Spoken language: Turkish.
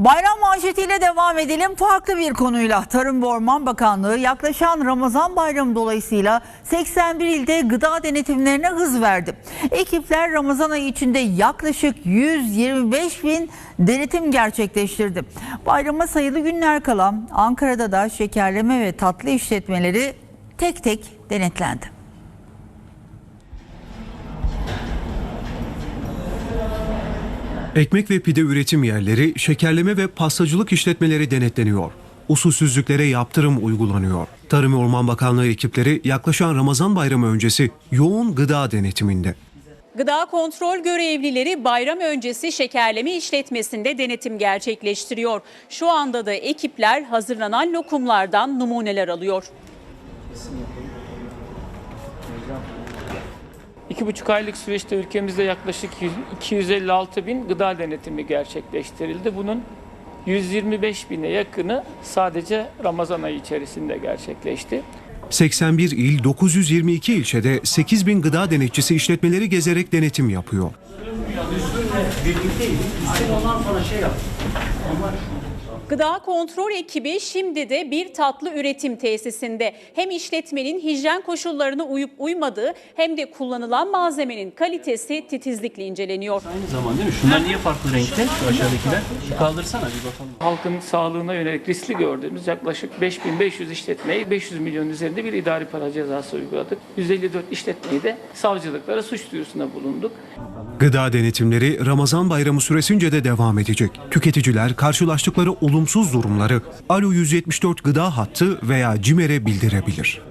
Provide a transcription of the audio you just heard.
Bayram manşetiyle devam edelim. Farklı bir konuyla Tarım ve Orman Bakanlığı yaklaşan Ramazan bayramı dolayısıyla 81 ilde gıda denetimlerine hız verdi. Ekipler Ramazan ayı içinde yaklaşık 125 bin denetim gerçekleştirdi. Bayrama sayılı günler kala Ankara'da da şekerleme ve tatlı işletmeleri tek tek denetlendi. Ekmek ve pide üretim yerleri, şekerleme ve pastacılık işletmeleri denetleniyor. Usulsüzlüklere yaptırım uygulanıyor. Tarım ve Orman Bakanlığı ekipleri yaklaşan Ramazan bayramı öncesi yoğun gıda denetiminde. Gıda kontrol görevlileri bayram öncesi şekerleme işletmesinde denetim gerçekleştiriyor. Şu anda da ekipler hazırlanan lokumlardan numuneler alıyor. İki buçuk aylık süreçte ülkemizde yaklaşık 100 256 bin gıda denetimi gerçekleştirildi. Bunun 125 bine yakını sadece Ramazan ayı içerisinde gerçekleşti. 81 il 922 ilçede 8 bin gıda denetçisi işletmeleri gezerek denetim yapıyor. Gıda kontrol ekibi şimdi de bir tatlı üretim tesisinde hem işletmenin hijyen koşullarına uyup uymadığı hem de kullanılan malzemenin kalitesi titizlikle inceleniyor. Aynı zaman değil mi? Şunlar niye farklı renkte? Şu aşağıdakiler. Bir kaldırsana bir bakalım. Halkın sağlığına yönelik riskli gördüğümüz yaklaşık 5500 işletmeyi 500 milyon üzerinde bir idari para cezası uyguladık. 154 işletmeyi de savcılıklara suç duyurusunda bulunduk. Gıda denetimleri Ramazan bayramı süresince de devam edecek. Tüketiciler karşılaştıkları olumsuz durumları Alo 174 gıda hattı veya CİMER'e bildirebilir.